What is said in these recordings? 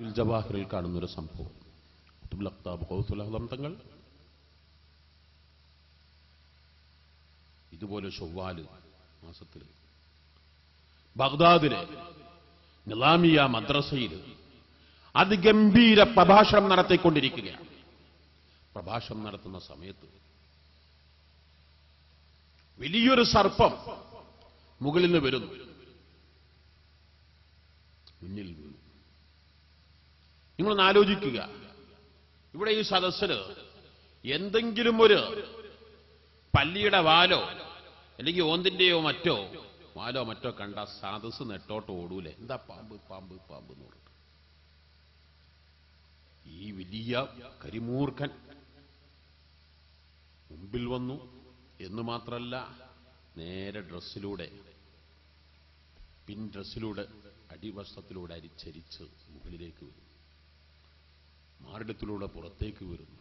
ജവാഹിറിൽ കാണുന്നൊരു സംഭവം. കുത്തുബുൽ അഖ്താബ് തങ്ങൾ ഇതുപോലെ ചൊവ്വാൽ മാസത്തിൽ ബഗ്ദാദിലെ നിലാമിയ മദ്രസയിൽ അതിഗംഭീര പ്രഭാഷണം നടത്തിക്കൊണ്ടിരിക്കുകയാണ്. പ്രഭാഷണം നടത്തുന്ന സമയത്ത് വലിയൊരു സർപ്പം മുകളിൽ നിന്ന് വരുന്നു. മുന്നിൽ വീണു നിങ്ങളൊന്ന് ആലോചിക്കുക. ഇവിടെ ഈ സദസ്സിന് എന്തെങ്കിലും ഒരു പല്ലിയുടെ വാലോ അല്ലെങ്കിൽ ഓന്തിന്റെയോ മറ്റോ വാലോ മറ്റോ കണ്ട സദസ് നെട്ടോട്ട് ഓടൂലേ. എന്താ പാമ്പ് പാമ്പ് പാമ്പ് എന്ന് പറഞ്ഞിട്ട് ഈ വലിയ കരിമൂർഖൻ മുമ്പിൽ വന്നു എന്ന് മാത്രല്ല നേരെ ഡ്രസ്സിലൂടെ പിൻ ഡ്രസ്സിലൂടെ അടിവസ്ത്രത്തിലൂടെ അരിച്ചരിച്ച് മുകളിലേക്ക് വരും. മാറിടത്തിലൂടെ പുറത്തേക്ക് വരുന്നു.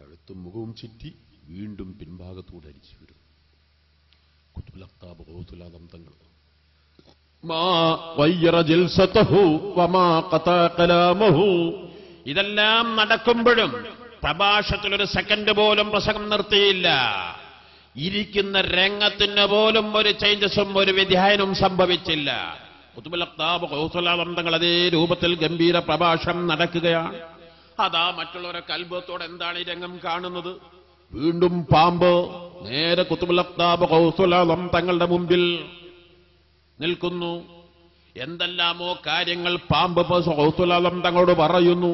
കഴുത്തും മുഖവും ചുറ്റി വീണ്ടും പിൻഭാഗത്തൂടെ അരിച്ചു വരുന്നു. ഇതെല്ലാം നടക്കുമ്പോഴും പ്രഭാഷത്തിൽ ഒരു സെക്കൻഡ് പോലും പ്രസംഗം നിർത്തിയില്ല. ഇരിക്കുന്ന രംഗത്തിന് പോലും ഒരു ചേഞ്ചസും ഒരു വ്യതിയാനവും സംഭവിച്ചില്ല. കുത്തുബുലക്താബ് കൗസലാദം തങ്ങൾ അതേ രൂപത്തിൽ ഗംഭീര പ്രഭാഷണം നടക്കുകയാണ്. അതാ മറ്റുള്ളവരെ കൽബത്തോടെ എന്താണ് ഈ രംഗം കാണുന്നത്? വീണ്ടും പാമ്പ് നേരെ കുത്തുബുലത്താബ് കൗസലാദം തങ്ങളുടെ മുമ്പിൽ നിൽക്കുന്നു. എന്തെല്ലാമോ കാര്യങ്ങൾ പാമ്പ് കൗസുലാദം തങ്ങളോട് പറയുന്നു.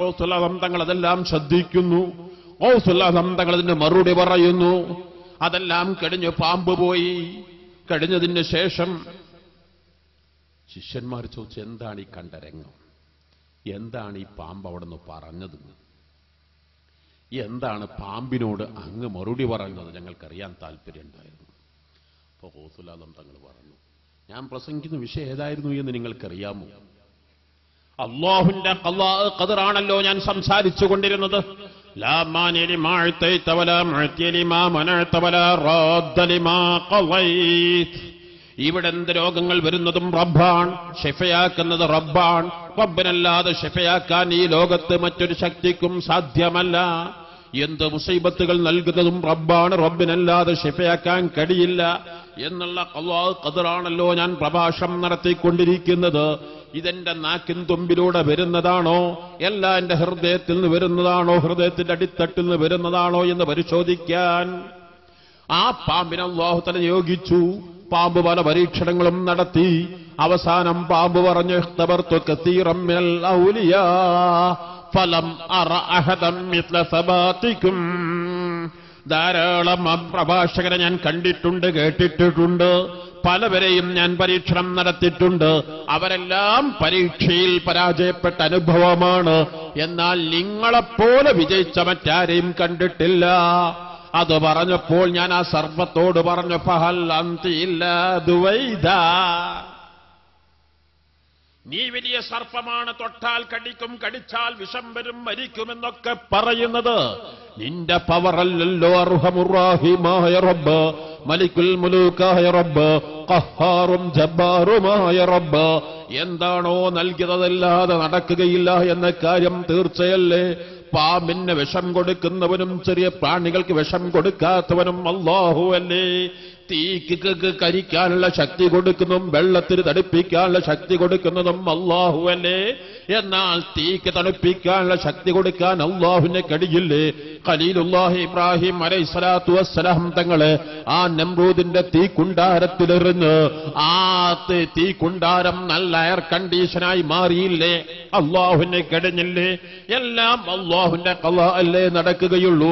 കൗസുലാദം തങ്ങൾ അതെല്ലാം ശ്രദ്ധിക്കുന്നു. കൗസുലാദം തങ്ങൾ അതിന്റെ മറുപടി പറയുന്നു. അതെല്ലാം കഴിഞ്ഞു പാമ്പ് പോയി. കഴിഞ്ഞതിന് ശേഷം ശിഷ്യന്മാർ ചോദിച്ചു എന്താണ് ഈ കണ്ടരംഗം എന്താണ് ഈ പാമ്പ് അവിടെ നിന്ന് പറഞ്ഞത്? എന്താണ് പാമ്പിനോട് അങ്ങ് മറുപടി പറഞ്ഞത്? ഞങ്ങൾക്കറിയാൻ താല്പര്യമുണ്ടായിരുന്നു അപ്പോൾ ഹോസുലാദം തങ്ങൾ പറഞ്ഞു ഞാൻ പ്രസംഗിക്കുന്ന വിഷയം ഏതായിരുന്നു എന്ന് നിങ്ങൾക്കറിയാമോ? അള്ളാഹുന്റെ കതിറാണല്ലോ ഞാൻ സംസാരിച്ചു കൊണ്ടിരുന്നത്. ലാ لما اعطيت ولا معطي لما منعت ولا راد لما قضيت ഇവിടെ എന്ത് രോഗങ്ങൾ വരുന്നതും റബ്ബാണ്. ഷെഫയാക്കുന്നത് റബ്ബാണ്. റബ്ബനല്ലാതെ ഷെഫയാക്കാൻ ഈ ലോകത്ത് മറ്റൊരു ശക്തിക്കും സാധ്യമല്ല. എന്ത് മുസൈബത്തുകൾ നൽകുന്നതും റബ്ബാണ് റബ്ബിനല്ലാതെ ഷിഫയാക്കാൻ കഴിയില്ല എന്നുള്ള അള്ളാഹ് കതിറാണല്ലോ ഞാൻ പ്രഭാഷം നടത്തിക്കൊണ്ടിരിക്കുന്നത്. ഇതെന്റെ നാക്കിൻ തുമ്പിലൂടെ വരുന്നതാണോ? എല്ലാ എന്റെ ഹൃദയത്തിൽ നിന്ന് വരുന്നതാണോ? ഹൃദയത്തിന്റെ അടിത്തട്ടിൽ നിന്ന് വരുന്നതാണോ എന്ന് പരിശോധിക്കാൻ. ആ പാമ്പിനെ അള്ളാഹുതല നിയോഗിച്ചു. പാമ്പ് പല പരീക്ഷണങ്ങളും നടത്തി. അവസാനം പാമ്പ് പറഞ്ഞു "ഇഖ്തബർതു കസീറം മിനൽ ഔലിയാ ഫലം അറ അഹദം മിത്ല സബാത്തിക്കും. ധാരാളം പ്രഭാഷകരെ ഞാൻ കണ്ടിട്ടുണ്ട് കേട്ടിട്ടുണ്ട് പലവരെയും ഞാൻ പരീക്ഷണം നടത്തിയിട്ടുണ്ട്. അവരെല്ലാം പരീക്ഷയിൽ പരാജയപ്പെട്ട അനുഭവമാണ്. എന്നാൽ നിങ്ങളെപ്പോലെ വിജയിച്ച മറ്റാരെയും കണ്ടിട്ടില്ല. അത് പറഞ്ഞപ്പോൾ ഞാൻ ആ സർവത്തോട് പറഞ്ഞു ഫഹൽ അന്തിയില്ല ദുവൈദ. നീ വലിയ സർപ്പമാണ് തൊട്ടാൽ കടിക്കും കടിച്ചാൽ വിഷം വരും മരിക്കുമെന്നൊക്കെ പറയുന്നത് നിന്റെ പവറല്ലല്ലോ അർഹമുറാഹിമായ റബ്ബ് മലിക്കുൽ മുലൂക്കായ റബ്ബ് കഹാറും ജബ്ബാറുമായ റബ്ബ്. എന്താണോ നൽകിയതല്ലാതെ നടക്കുകയില്ല എന്ന കാര്യം തീർച്ചയല്ലേ? പാമ്പിന് വിഷം കൊടുക്കുന്നവനും ചെറിയ പ്രാണികൾക്ക് വിഷം കൊടുക്കാത്തവനും അള്ളാഹു അല്ലേ തീക്ക് കരിക്കാനുള്ള ശക്തി കൊടുക്കുന്നതും വെള്ളത്തിന് തണുപ്പിക്കാനുള്ള ശക്തി കൊടുക്കുന്നതും അള്ളാഹു അല്ലേ എന്നാൽ തീക്ക് തണുപ്പിക്കാനുള്ള ശക്തി കൊടുക്കാൻ അള്ളാഹുവിനെ കഴിയില്ലേ ഖലീലുല്ലാഹി ഇബ്രാഹിം അലൈഹി സ്വലാത്തു വസ്സലാം തങ്ങൾ ആ നമ്രൂദിന്റെ തീക്കുണ്ടാരത്തിലെറിഞ്ഞ് ആ തീക്കുണ്ടാരം നല്ല എയർ കണ്ടീഷനായി മാറിയില്ലേ? അള്ളാഹുവിനെ കഴിഞ്ഞില്ലേ എല്ലാം അള്ളാഹുവിന്റെ കല അല്ലേ നടക്കുകയുള്ളൂ.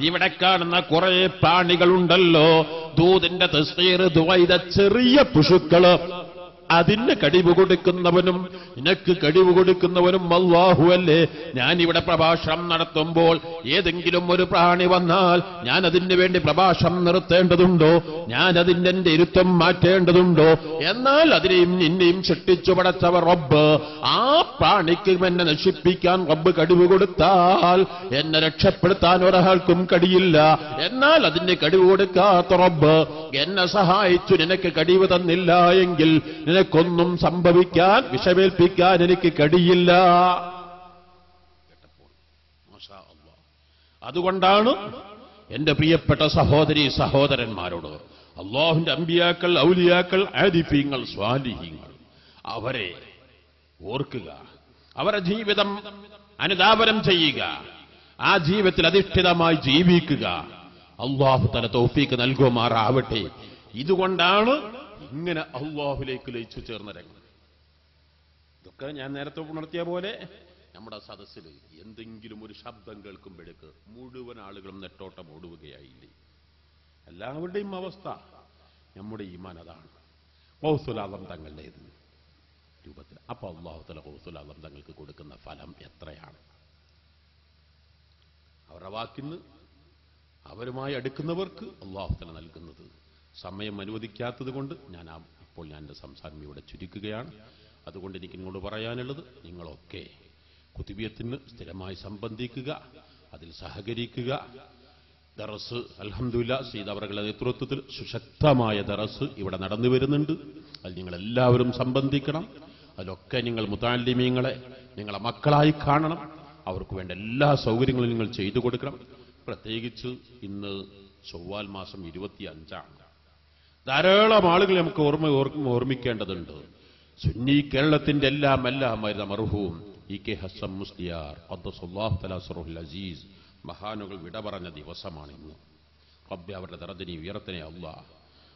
ഇവിടെ കാണുന്ന കുറെ പ്രാണികളുണ്ടല്ലോ. ദൂതിന്റെ തസ്തീർ ദുവൈത ചെറിയ പുഷുക്കൾ അതിന് കഴിവ് കൊടുക്കുന്നവനും നിനക്ക് കഴിവ് കൊടുക്കുന്നവനും ഞാൻ ഇവിടെ പ്രഭാഷണം നടത്തുമ്പോൾ ഏതെങ്കിലും ഒരു പ്രാണി വന്നാൽ ഞാൻ അതിന് വേണ്ടി പ്രഭാഷണം നിർത്തേണ്ടതുണ്ടോ? ഞാൻ അതിന്റെ എന്റെ ഇരുത്തം മാറ്റേണ്ടതുണ്ടോ? എന്നാൽ അതിനെയും നിന്നെയും സൃഷ്ടിച്ചു പടച്ചവർ റബ്ബ് ആ പ്രാണിക്ക് എന്നെ നശിപ്പിക്കാൻ റബ്ബ് കഴിവ് കൊടുത്താൽ എന്നെ രക്ഷപ്പെടുത്താൻ ഒരാൾക്കും കഴിയില്ല. എന്നാൽ അതിന് കഴിവ് കൊടുക്കാത്ത റബ്ബ് എന്നെ സഹായിച്ചു നിനക്ക് കഴിവ് തന്നില്ല എങ്കിൽ നിനക്കൊന്നും സംഭവിക്കാൻ വിഷമേൽപ്പിക്കാൻ എനിക്ക് കഴിയില്ല. അതുകൊണ്ടാണ് എന്റെ പ്രിയപ്പെട്ട സഹോദരി സഹോദരന്മാരോട് അള്ളാഹുന്റെ അമ്പിയാക്കൾ ഔലിയാക്കൾ ആദിഫീങ്ങൾ സ്വാലിഹീങ്ങൾ അവരെ ഓർക്കുക. അവരെ ജീവിതം അനുദാപനം ചെയ്യുക. ആ ജീവിതത്തിൽ അധിഷ്ഠിതമായി ജീവിക്കുക. അള്ളാഹു തല തൗഫീക്ക് നൽകുമാറാവട്ടെ. ഇതുകൊണ്ടാണ് ഇങ്ങനെ അള്ളാഹുലേക്ക് ലയിച്ചു ചേർന്ന രംഗം. ഇതൊക്കെ ഞാൻ നേരത്തെ ഉണർത്തിയ പോലെ നമ്മുടെ സദസ്സിൽ എന്തെങ്കിലും ഒരു ശബ്ദം കേൾക്കുമ്പോഴേക്ക് മുഴുവൻ ആളുകളും നെട്ടോട്ടം ഓടുകയായില്ലേ? എല്ലാവരുടെയും അവസ്ഥ നമ്മുടെ ഈമാൻ അതാണ്. കൗസുലാദം തങ്ങളുടേത് രൂപത്തിൽ അപ്പൊ അള്ളാഹുത്തല കൗസുലാദം തങ്ങൾക്ക് കൊടുക്കുന്ന ഫലം എത്രയാണ്? അവരുടെ വാക്കിന്ന് അവരുമായി അടുക്കുന്നവർക്ക് അള്ളാഹുത്തല നൽകുന്നത് സമയം അനുവദിക്കാത്തത് കൊണ്ട് ഞാൻ അപ്പോൾ ഞാൻ എന്റെ സംസാരം ഇവിടെ ചുരുക്കുകയാണ്. അതുകൊണ്ട് എനിക്ക് നിങ്ങളോട് പറയാനുള്ളത് നിങ്ങളൊക്കെ കുത്തിബിയത്തിന് സ്ഥിരമായി സംബന്ധിക്കുക അതിൽ സഹകരിക്കുക. ദറസ് അൽഹംദുലില്ലാ സീത അവരുടെ നേതൃത്വത്തിൽ സുശക്തമായ ദറസ് ഇവിടെ നടന്നു വരുന്നുണ്ട്. അത് നിങ്ങളെല്ലാവരും സംബന്ധിക്കണം. അതിലൊക്കെ നിങ്ങൾ മുതാലിമീങ്ങളെ നിങ്ങളെ മക്കളായി കാണണം. അവർക്ക് വേണ്ട എല്ലാ സൗകര്യങ്ങളും നിങ്ങൾ ചെയ്തു കൊടുക്കണം. പ്രത്യേകിച്ച് ഇന്ന് ചൊവ്വാൽ മാസം ഇരുപത്തി അഞ്ചാണ് ധാരാളം ആളുകളെ നമുക്ക് ഓർമ്മ ഓർമ്മ ഓർമ്മിക്കേണ്ടതുണ്ട്. സുന്നി കേരളത്തിന്റെ എല്ലാം എല്ലാമായിരുന്ന മർഹൂം ഇ കെ ഹസൻ മുസ്ലിയാർ അബ്ദുസല്ലാഹു തലാസറുൽ അസീസ് മഹാനുകൾ വിട പറഞ്ഞ ദിവസമാണ് ഇന്ന് റബ്ബെ അവരുടെ ദറദിനി ഉയർത്തനെ അല്ല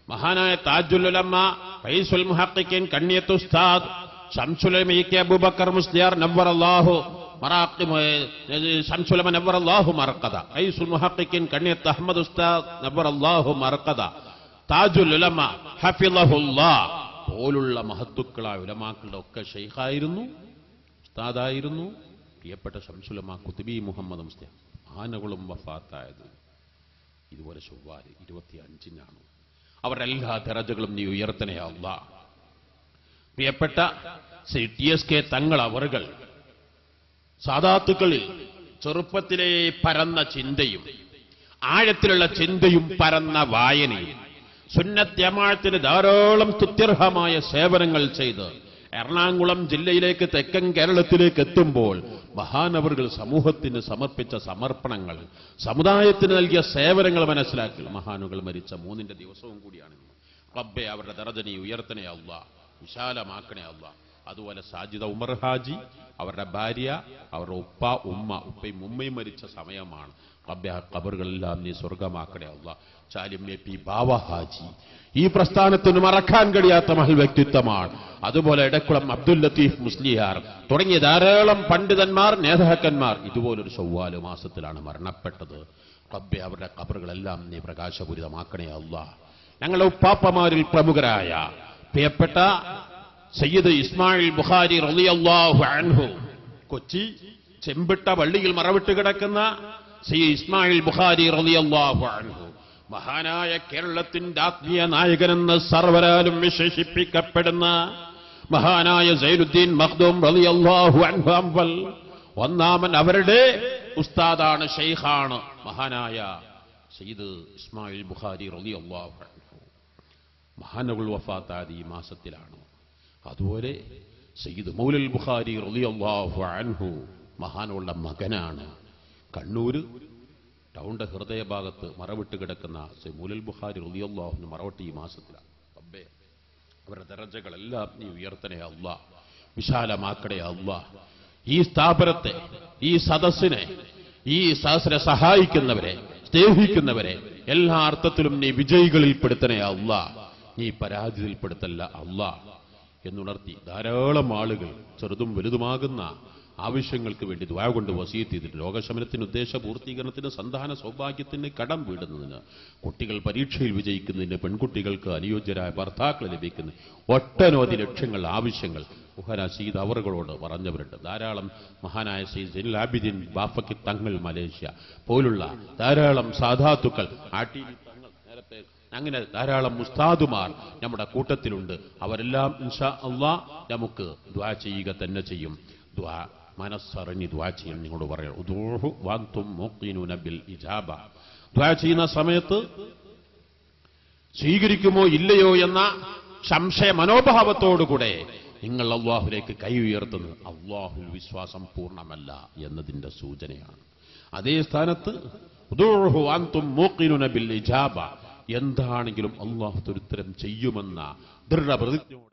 മഹാനായ താജുലമ്മ ഫൈസുൽ മുഹക്കിൻ കണ്ണിയത്ത് ഉസ്താദ് ശംസുലമ ഇ കെ അബൂബക്കർ മുസ്ലിയാർ അല്ലാഹു ശംസുലമ നവർ അല്ലാഹു മർഖദ ഫൈസുൽ മുഹക്കിൻ കണ്ണിയത്ത് അഹമ്മദ് ഉസ്താദ് നവർ അല്ലാഹു മറക്കത താജുൽ ഉലമ ഹഫിളഹുല്ലാ പോലുള്ള മഹത്തുക്കളായ ഉലമാക്കളുടെ ഒക്കെ ഷെയ്ഖായിരുന്നു ഉസ്താദായിരുന്നു. പ്രിയപ്പെട്ട ശംസുലമ കുത്തുബി മുഹമ്മദ് മുസ്ലിം ആനകളും വഫാത്തായത് ഇതുപോലെ ചൊവ്വാൽ ഇരുപത്തി അഞ്ചിനാണ് അവരുടെ എല്ലാ ദരജകളും നീ ഉയർത്തനെയാവുക പ്രിയപ്പെട്ട ശ്രീ ടി എസ് കെ തങ്ങൾ അവറുകൾ സാധാത്തുക്കളിൽ ചെറുപ്പത്തിലെ പരന്ന ചിന്തയും ആഴത്തിലുള്ള ചിന്തയും പരന്ന വായനയും സുന്നത്യമാഴത്തിന് ധാരാളം സ്തുത്യർഹമായ സേവനങ്ങൾ ചെയ്ത് എറണാകുളം ജില്ലയിലേക്ക് തെക്കൻ കേരളത്തിലേക്ക് എത്തുമ്പോൾ മഹാനവറുകൾ സമൂഹത്തിന് സമർപ്പിച്ച സമർപ്പണങ്ങൾ സമുദായത്തിന് നൽകിയ സേവനങ്ങൾ മനസ്സിലാക്കി. മഹാനുകൾ മരിച്ച മൂന്നിന്റെ ദിവസവും കൂടിയാണ്. റബ്ബെ അവരുടെ ദറജനി ഉയർത്തണേ അല്ല വിശാലമാക്കണേ അതുപോലെ സാജിദ ഉമർ ഹാജി അവരുടെ ഭാര്യ അവരുടെ ഉപ്പ ഉമ്മ ഉപ്പയും ഉമ്മയും മരിച്ച സമയമാണ്. റബ്ബെ ആ കബറുകളെല്ലാം നീ സ്വർഗമാക്കണേ അല്ല ചാലിം എ പി ബാവ ഹാജി ഈ പ്രസ്ഥാനത്തിന് മറക്കാൻ കഴിയാത്ത മഹൽ വ്യക്തിത്വമാണ്. അതുപോലെ ഇടക്കുളം അബ്ദുൽ ലത്തീഫ് മുസ്ലിയാർ. തുടങ്ങിയ ധാരാളം പണ്ഡിതന്മാർ നേതാക്കന്മാർ ഇതുപോലൊരു ചൊവ്വാൽ മാസത്തിലാണ് മരണപ്പെട്ടത്. റബ്ബെ അവരുടെ കബറുകളെല്ലാം നീ പ്രകാശപൂരിതമാക്കണേ അല്ല ഞങ്ങളുടെ ഉപ്പാപ്പമാരിൽ പ്രമുഖരായ പ്രിയപ്പെട്ട സയ്യിദ് ഇസ്മായിൽ ബുഖാരി റളിയല്ലാഹു അൻഹു കൊച്ചി ചെമ്പിട്ട പള്ളിയിൽ മറവിട്ട് കിടക്കുന്ന സയ്യിദ് ഇസ്മായിൽ ബുഖാരി റളിയല്ലാഹു അൻഹു. മഹാനായ കേരളത്തിന്റെ ആത്മീയ നായകനെന്ന് സർവരാലും വിശേഷിപ്പിക്കപ്പെടുന്ന മഹാനായ സൈനുദ്ദീൻ മഹ്ദൂം റളിയല്ലാഹു അൻഹു അംവൽ ഒന്നാമൻ അവരുടെ ഉസ്താദാണ് ഷെയ്ഖാണ് മഹാനായ സയ്യിദ് ഇസ്മായിൽ ബുഖാരി റളിയല്ലാഹു അൻഹു. മഹാനവുൾ വഫാത്താദി ഈ മാസത്തിലാണ്. അതുപോലെ സയ്യിദ് മൗലൽ ബുഖാരി അള്ളാഹു അൻഹു മഹാനുള്ള മകനാണ്. കണ്ണൂര് ടൗണിന്റെ ഹൃദയഭാഗത്ത് മറവിട്ട് കിടക്കുന്ന മൗലൽ ബുഹാരി റളിയല്ലാഹുവിന് മറവിട്ട് ഈ മാസത്തിലാണ് റബ്ബേ അവരുടെ ദരജകളെല്ലാം നീ ഉയർത്തണേ അല്ല വിശാലമാക്കണേ അല്ല ഈ സ്ഥാപനത്തെ ഈ സദസ്സിനെ ഈ സദസ്സിനെ സഹായിക്കുന്നവരെ സ്നേഹിക്കുന്നവരെ എല്ലാ അർത്ഥത്തിലും നീ വിജയികളിൽപ്പെടുത്തണേ അല്ല നീ പരാജയത്തിൽപ്പെടുത്തല്ല അല്ല എന്നുണർത്തി ധാരാളം ആളുകൾ ചെറുതും വലുതുമാകുന്ന ആവശ്യങ്ങൾക്ക് വേണ്ടി ദ്വാ കൊണ്ട് വസീത്ത് ചെയ്തിട്ട് രോഗശമനത്തിന് ഉദ്ദേശ പൂർത്തീകരണത്തിന് സന്താന സൗഭാഗ്യത്തിന് കടം വീടുന്നതിന് കുട്ടികൾ പരീക്ഷയിൽ വിജയിക്കുന്നതിന് പെൺകുട്ടികൾക്ക് അനുയോജ്യരായ ഭർത്താക്കൾ ലഭിക്കുന്ന ഒട്ടനവധി ലക്ഷ്യങ്ങൾ ആവശ്യങ്ങൾ. മുഹന സീദ് അവറുകളോട് പറഞ്ഞവരുണ്ട്. ധാരാളം മഹാനായ സീദ് ജനിൽ ആബിദിൻ ബാഫക്കി തങ്ങൾ മലേഷ്യ. പോലുള്ള ധാരാളം സാധാത്തുക്കൾ ആട്ടി നേരത്തെ അങ്ങനെ ധാരാളം മുസ്താദുമാർ നമ്മുടെ കൂട്ടത്തിലുണ്ട്. അവരെല്ലാം ഇൻഷാ അള്ളാ നമുക്ക് ദ്വാ ചെയ്യുക തന്നെ ചെയ്യും. ദ്വാ മനസ്സറിഞ്ഞ് ദ്വാ ചെയ്യാൻ നിങ്ങളോട് പറയാം. ബിൽ ഇജാബ. ദ്വാ ചെയ്യുന്ന സമയത്ത് സ്വീകരിക്കുമോ ഇല്ലയോ എന്ന സംശയ മനോഭാവത്തോടുകൂടെ നിങ്ങൾ അള്ളാഹുലേക്ക് കൈ ഉയർത്തുന്നത് അള്ളാഹുൽ വിശ്വാസം പൂർണമല്ല എന്നതിന്റെ സൂചനയാണ്. അതേ സ്ഥാനത്ത് ബിൽ ഇജാബ. എന്താണെങ്കിലും അള്ളാഹു ഉത്തരം ചെയ്യുമെന്ന ദൃഢപ്രതിജ്ഞയോടെ